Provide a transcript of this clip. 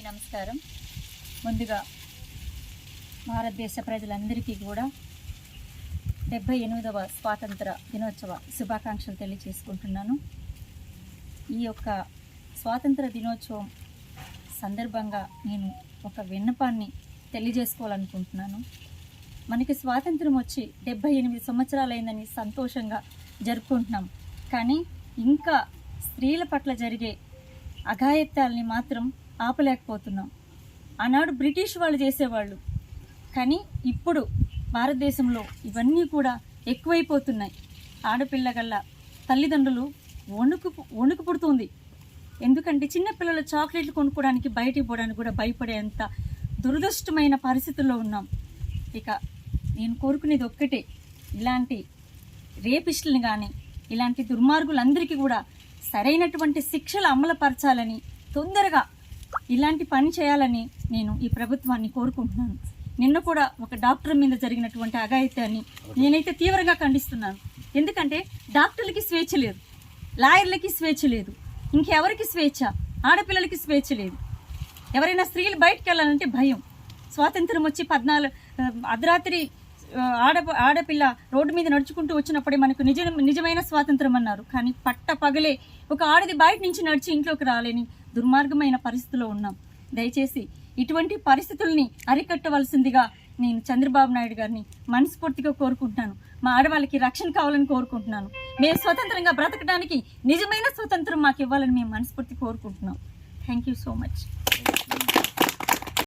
అందరికీ నమస్కారం. ముందుగా భారతదేశ ప్రజలందరికీ కూడా డెబ్భై ఎనిమిదవ స్వాతంత్ర దినోత్సవ శుభాకాంక్షలు తెలియజేసుకుంటున్నాను ఈ యొక్క స్వాతంత్ర దినోత్సవం సందర్భంగా నేను ఒక విన్నపాన్ని తెలియజేసుకోవాలనుకుంటున్నాను. మనకి స్వాతంత్రం వచ్చి డెబ్భై ఎనిమిది సంవత్సరాలైందని సంతోషంగా జరుపుకుంటున్నాం. కానీ ఇంకా స్త్రీల పట్ల జరిగే అఘాయత్యాలని మాత్రం ఆపలేకపోతున్నాం. ఆనాడు బ్రిటిష్ వాళ్ళు చేసేవాళ్ళు. కానీ ఇప్పుడు భారతదేశంలో ఇవన్నీ కూడా ఎక్కువైపోతున్నాయి. ఆడపిల్ల గల్ల తల్లిదండ్రులు వణుకు వణుకు పుడుతుంది. ఎందుకంటే చిన్నపిల్లలు చాక్లెట్లు కొనుక్కోవడానికి బయటికి పోవడానికి కూడా భయపడేంత దురదృష్టమైన పరిస్థితుల్లో ఉన్నాం. ఇక నేను కోరుకునేది ఒక్కటే. ఇలాంటి రేపిస్టులను కానీ ఇలాంటి దుర్మార్గులందరికీ కూడా సరైనటువంటి శిక్షలు అమలుపరచాలని తొందరగా ఇలాంటి పని చేయాలని నేను ఈ ప్రభుత్వాన్ని కోరుకుంటున్నాను. నిన్న కూడా ఒక డాక్టర్ మీద జరిగినటువంటి అఘాయిత్యాన్ని నేనైతే తీవ్రంగా ఖండిస్తున్నాను. ఎందుకంటే డాక్టర్లకి స్వేచ్ఛ లేదు లాయర్లకి స్వేచ్ఛ లేదు ఇంకెవరికి స్వేచ్ఛ? ఆడపిల్లలకి స్వేచ్ఛ లేదు. ఎవరైనా స్త్రీలు బయటకు వెళ్ళాలంటే భయం. స్వాతంత్రం వచ్చి పద్నాలుగు అర్ధరాత్రి ఆడ ఆడపిల్ల రోడ్డు మీద నడుచుకుంటూ వచ్చినప్పుడే మనకు నిజ నిజమైన స్వాతంత్రం అన్నారు. కానీ పట్ట పగలే ఒక ఆడది బయట నుంచి నడిచి ఇంట్లోకి రాలేని దుర్మార్గమైన పరిస్థితిలో ఉన్నాం. దయచేసి ఇటువంటి పరిస్థితుల్ని అరికట్టవలసిందిగా నేను చంద్రబాబు నాయుడు గారిని మనస్ఫూర్తిగా కోరుకుంటున్నాను. మా ఆడవాళ్ళకి రక్షణ కావాలని కోరుకుంటున్నాను. మేము స్వతంత్రంగా బ్రతకడానికి నిజమైన స్వతంత్రం మాకు ఇవ్వాలని మేము మనస్ఫూర్తి కోరుకుంటున్నాం. Thank you so much